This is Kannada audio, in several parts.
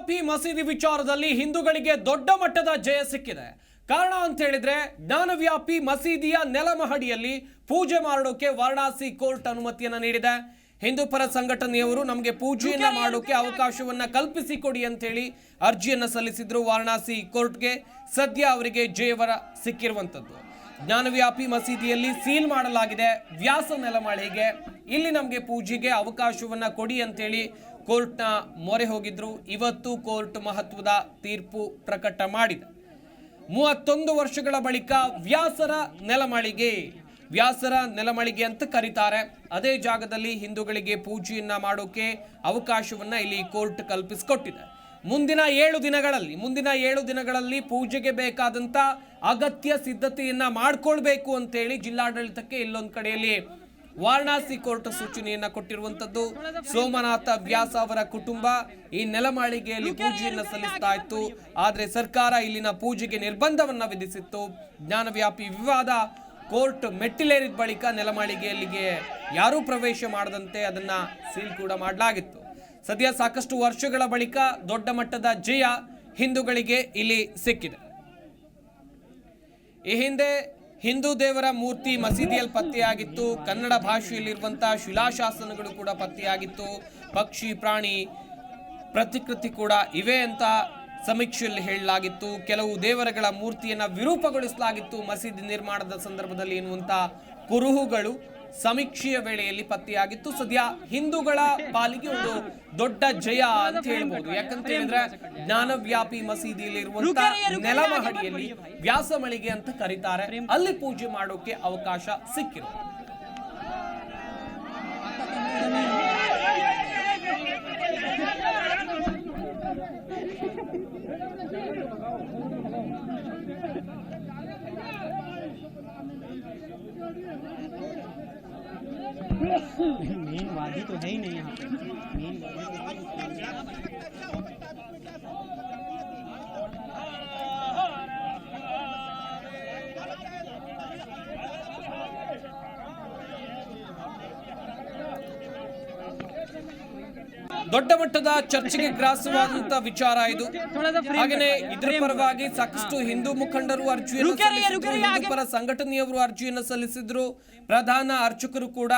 ಜ್ಞಾನವ್ಯಾಪಿ ಮಸೀದಿ ವಿಚಾರದಲ್ಲಿ ಹಿಂದೂಗಳಿಗೆ ದೊಡ್ಡ ಮಟ್ಟದ ಜಯ ಸಿಕ್ಕಿದೆ. ಕಾರಣ ಅಂತ ಹೇಳಿದ್ರೆ ಜ್ಞಾನವ್ಯಾಪಿ ಮಸೀದಿಯ ನೆಲಮಹಡಿಯಲ್ಲಿ ಪೂಜೆ ಮಾಡೋಕೆ ವಾರಣಾಸಿ ಕೋರ್ಟ್ ಅನುಮತಿಯನ್ನ ನೀಡಿದೆ. ಹಿಂದೂ ಪರ ಸಂಘಟನೆಯವರು ನಮಗೆ ಪೂಜೆಯನ್ನ ಮಾಡೋಕೆ ಅವಕಾಶವನ್ನ ಕಲ್ಪಿಸಿಕೊಡಿ ಅಂತ ಹೇಳಿ ಅರ್ಜಿಯನ್ನ ಸಲ್ಲಿಸಿದ್ರು ವಾರಣಾಸಿ ಕೋರ್ಟ್ಗೆ. ಸದ್ಯ ಅವರಿಗೆ ಜಯವರ ಸಿಕ್ಕಿರುವಂತದ್ದು. ಜ್ಞಾನವ್ಯಾಪಿ ಮಸೀದಿಯಲ್ಲಿ ಸೀಲ್ ಮಾಡಲಾಗಿದೆ. ವ್ಯಾಸ ನೆಲಮಾಳಿಗೆ ಇಲ್ಲಿ ನಮಗೆ ಪೂಜೆಗೆ ಅವಕಾಶವನ್ನ ಕೊಡಿ ಅಂತೇಳಿ ಕೋರ್ಟ್ನ ಮೊರೆ ಹೋಗಿದ್ರು. ಇವತ್ತು ಕೋರ್ಟ್ ಮಹತ್ವದ ತೀರ್ಪು ಪ್ರಕಟ ಮಾಡಿದೆ. ಮೂವತ್ತೊಂದು ವರ್ಷಗಳ ಬಳಿಕ ವ್ಯಾಸರ ನೆಲಮಳಿಗೆ ವ್ಯಾಸರ ನೆಲಮಳಿಗೆ ಅಂತ ಕರೀತಾರೆ. ಅದೇ ಜಾಗದಲ್ಲಿ ಹಿಂದೂಗಳಿಗೆ ಪೂಜೆಯನ್ನ ಮಾಡೋಕೆ ಅವಕಾಶವನ್ನ ಇಲ್ಲಿ ಕೋರ್ಟ್ ಕಲ್ಪಿಸಿಕೊಟ್ಟಿದೆ. ಮುಂದಿನ ಏಳು ದಿನಗಳಲ್ಲಿ, ಮುಂದಿನ ಏಳು ದಿನಗಳಲ್ಲಿ ಪೂಜೆಗೆ ಬೇಕಾದಂತ ಅಗತ್ಯ ಸಿದ್ಧತೆಯನ್ನ ಮಾಡ್ಕೊಳ್ಬೇಕು ಅಂತೇಳಿ ಜಿಲ್ಲಾಡಳಿತಕ್ಕೆ ಇಲ್ಲೊಂದು ಕಡೆಯಲ್ಲಿ ವಾರಣಾಸಿ ಕೋರ್ಟ್ ಸೂಚನೆಯನ್ನ ಕೊಟ್ಟಿರುವಂತದ್ದು ಸೋಮನಾಥ ವ್ಯಾಸ ಅವರ ಕುಟುಂಬ ಈ ನೆಲಮಾಳಿಗೆಯಲ್ಲಿ ಪೂಜೆಯನ್ನು ಸಲ್ಲಿಸ್ತಾ ಇತ್ತು. ಆದ್ರೆ ಸರ್ಕಾರ ಇಲ್ಲಿನ ಪೂಜೆಗೆ ನಿರ್ಬಂಧವನ್ನ ವಿಧಿಸಿತ್ತು. ಜ್ಞಾನವ್ಯಾಪಿ ವಿವಾದ ಕೋರ್ಟ್ ಮೆಟ್ಟಿಲೇರಿದ ಬಳಿಕ ನೆಲಮಾಳಿಗೆಯಲ್ಲಿಗೆ ಯಾರೂ ಪ್ರವೇಶ ಮಾಡದಂತೆ ಅದನ್ನ ಸೀಲ್ ಕೂಡ ಮಾಡಲಾಗಿತ್ತು. ಸದ್ಯ ಸಾಕಷ್ಟು ವರ್ಷಗಳ ಬಳಿಕ ದೊಡ್ಡ ಮಟ್ಟದ ಜಯ ಹಿಂದೂಗಳಿಗೆ ಇಲ್ಲಿ ಸಿಕ್ಕಿದೆ. ಈ ಹಿಂದೆ ಹಿಂದೂ ದೇವರ ಮೂರ್ತಿ ಮಸೀದಿಯಲ್ಲಿ ಪತ್ತೆಯಾಗಿತ್ತು. ಕನ್ನಡ ಭಾಷೆಯಲ್ಲಿರುವಂತಹ ಶಿಲಾಶಾಸನಗಳು ಕೂಡ ಪತ್ತೆಯಾಗಿತ್ತು. ಪಕ್ಷಿ, ಪ್ರಾಣಿ ಪ್ರತಿಕೃತಿ ಕೂಡ ಇವೆ ಅಂತ ಸಮೀಕ್ಷೆಯಲ್ಲಿ ಹೇಳಲಾಗಿತ್ತು. ಕೆಲವು ದೇವರಗಳ ಮೂರ್ತಿಯನ್ನು ವಿರೂಪಗೊಳಿಸಲಾಗಿತ್ತು ಮಸೀದಿ ನಿರ್ಮಾಣದ ಸಂದರ್ಭದಲ್ಲಿ ಎನ್ನುವಂಥ ಕುರುಹುಗಳು. ಸಮೀಕ್ಷೆಯ ವೇಳೆಯಲ್ಲಿ ಪತ್ತೆಯಾಗಿತ್ತು. ಸದ್ಯ ಹಿಂದೂಗಳ ಪಾಲಿಗೆ ಒಂದು ದೊಡ್ಡ ಜಯ ಅಂತ ಹೇಳ್ಬೋದು. ಯಾಕಂತ ಹೇಳಿದ್ರೆ ಜ್ಞಾನವ್ಯಾಪಿ ಮಸೀದಿಯಲ್ಲಿ ನೆಲಮಹಡಿಯಲ್ಲಿ ವ್ಯಾಸಮಳಿಗೆ ಅಂತ ಕರೀತಾರೆ. ಅಲ್ಲಿ ಪೂಜೆ ಮಾಡೋಕೆ ಅವಕಾಶ ಸಿಕ್ಕಿದೆ मेन वादी तो है ही नहीं यहाँ पे मेन वादी तो ದೊಡ್ಡ ಮಟ್ಟದ ಚರ್ಚೆಗೆ ಗ್ರಾಸವಾದಂತ ವಿಚಾರ ಇದು ಹಾಗೇನೆ ಇದರ ಪರವಾಗಿ ಸಾಕಷ್ಟು ಹಿಂದೂ ಮುಖಂಡರು ಅರ್ಜಿಯನ್ನು ಸಲ್ಲಿಸಿದ್ರು ಹಿಂದೂ ಪರ ಸಂಘಟನೆಯವರು ಅರ್ಜಿಯನ್ನು ಸಲ್ಲಿಸಿದ್ರು ಪ್ರಧಾನ ಅರ್ಚಕರು ಕೂಡ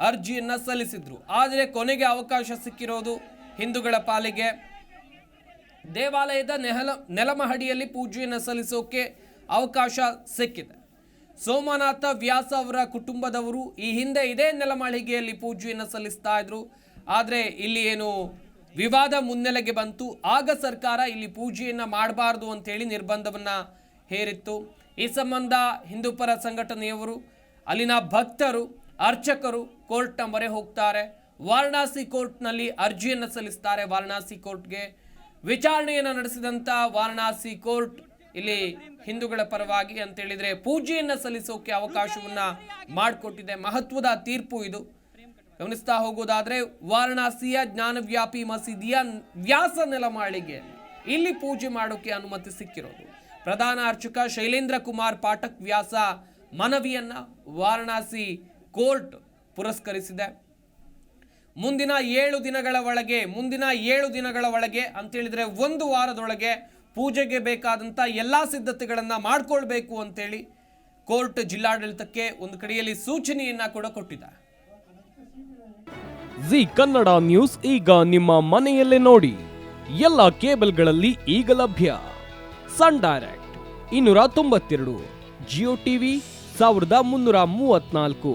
ಅರ್ಜಿಯನ್ನ ಸಲ್ಲಿಸಿದ್ರು. ಆದರೆ ಕೊನೆಗೆ ಅವಕಾಶ ಸಿಕ್ಕಿರೋದು ಹಿಂದೂಗಳ ಪಾಲಿಗೆ. ದೇವಾಲಯದ ನೆಹಲ, ನೆಲಮಹಡಿಯಲ್ಲಿ ಪೂಜೆಯನ್ನು ಸಲ್ಲಿಸೋಕೆ ಅವಕಾಶ ಸಿಕ್ಕಿದೆ. ಸೋಮನಾಥ ವ್ಯಾಸ ಅವರ ಕುಟುಂಬದವರು ಈ ಹಿಂದೆ ಇದೇ ನೆಲಮಾಳಿಗೆಯಲ್ಲಿ ಪೂಜೆಯನ್ನು ಸಲ್ಲಿಸ್ತಾ ಇದ್ರು. ಆದರೆ ಇಲ್ಲಿ ಏನು ವಿವಾದ ಮುನ್ನೆಲೆಗೆ ಬಂತು. ಆಗ ಸರ್ಕಾರ ಇಲ್ಲಿ ಪೂಜೆಯನ್ನು ಮಾಡಬಾರ್ದು ಅಂತೇಳಿ ನಿರ್ಬಂಧವನ್ನು ಹೇರಿತ್ತು. ಈ ಸಂಬಂಧ ಹಿಂದೂ ಪರ ಸಂಘಟನೆಯವರು, ಅಲ್ಲಿನ ಭಕ್ತರು ಅರ್ಚಕರು ಕೋರ್ಟ್ನ ಮೊರೆ ಹೋಗ್ತಾರೆ. ವಾರಣಾಸಿ ಕೋರ್ಟ್ನಲ್ಲಿ ಅರ್ಜಿಯನ್ನು ಸಲ್ಲಿಸ್ತಾರೆ. ವಾರಣಾಸಿ ಕೋರ್ಟ್ಗೆ ವಿಚಾರಣೆಯನ್ನು ನಡೆಸಿದಂಥ ವಾರಣಾಸಿ ಕೋರ್ಟ್ ಇಲ್ಲಿ ಹಿಂದೂಗಳ ಪರವಾಗಿ ಅಂತ ಪೂಜೆಯನ್ನು ಸಲ್ಲಿಸೋಕೆ ಅವಕಾಶವನ್ನು ಮಾಡಿಕೊಟ್ಟಿದೆ. ಮಹತ್ವದ ತೀರ್ಪು ಇದು. ಗಮನಿಸ್ತಾ ಹೋಗೋದಾದರೆ ವಾರಣಾಸಿಯ ಜ್ಞಾನವ್ಯಾಪಿ ಮಸೀದಿಯ ವ್ಯಾಸ ನೆಲಮಾಳಿಗೆ ಇಲ್ಲಿ ಪೂಜೆ ಮಾಡೋಕೆ ಅನುಮತಿ ಸಿಕ್ಕಿರೋದು. ಪ್ರಧಾನ ಅರ್ಚಕ ಶೈಲೇಂದ್ರ ಕುಮಾರ್ ಪಾಠಕ್ ವ್ಯಾಸ ಮನವಿಯನ್ನು ವಾರಣಾಸಿ ಕೋರ್ಟ್ ಪುರಸ್ಕರಿಸಿದೆ. ಮುಂದಿನ ಏಳು ದಿನಗಳ ಒಳಗೆ, ಮುಂದಿನ ಏಳು ದಿನಗಳ ಒಳಗೆ ಅಂತ ಹೇಳಿದ್ರೆ ಒಂದು ವಾರದೊಳಗೆ ಪೂಜೆಗೆ ಬೇಕಾದಂಥ ಎಲ್ಲಾ ಸಿದ್ಧತೆಗಳನ್ನು ಮಾಡಿಕೊಳ್ಬೇಕು ಅಂತೇಳಿ ಕೋರ್ಟ್ ಜಿಲ್ಲಾಡಳಿತಕ್ಕೆ ಒಂದು ಕಡೆಯಲ್ಲಿ ಸೂಚನೆಯನ್ನ ಕೂಡ ಕೊಟ್ಟಿದೆ. ಜಿ ಕನ್ನಡ ನ್ಯೂಸ್ ಈಗ ನಿಮ್ಮ ಮನೆಯಲ್ಲೇ ನೋಡಿ. ಎಲ್ಲ ಕೇಬಲ್ಗಳಲ್ಲಿ ಈಗ ಲಭ್ಯ. ಸನ್ ಡೈರೆಕ್ಟ್ ಇನ್ನೂರ ತೊಂಬತ್ತೆರಡು, ಜಿಯೋ ಟಿವಿ ಸಾವಿರದ ಮುನ್ನೂರ ಮೂವತ್ನಾಲ್ಕು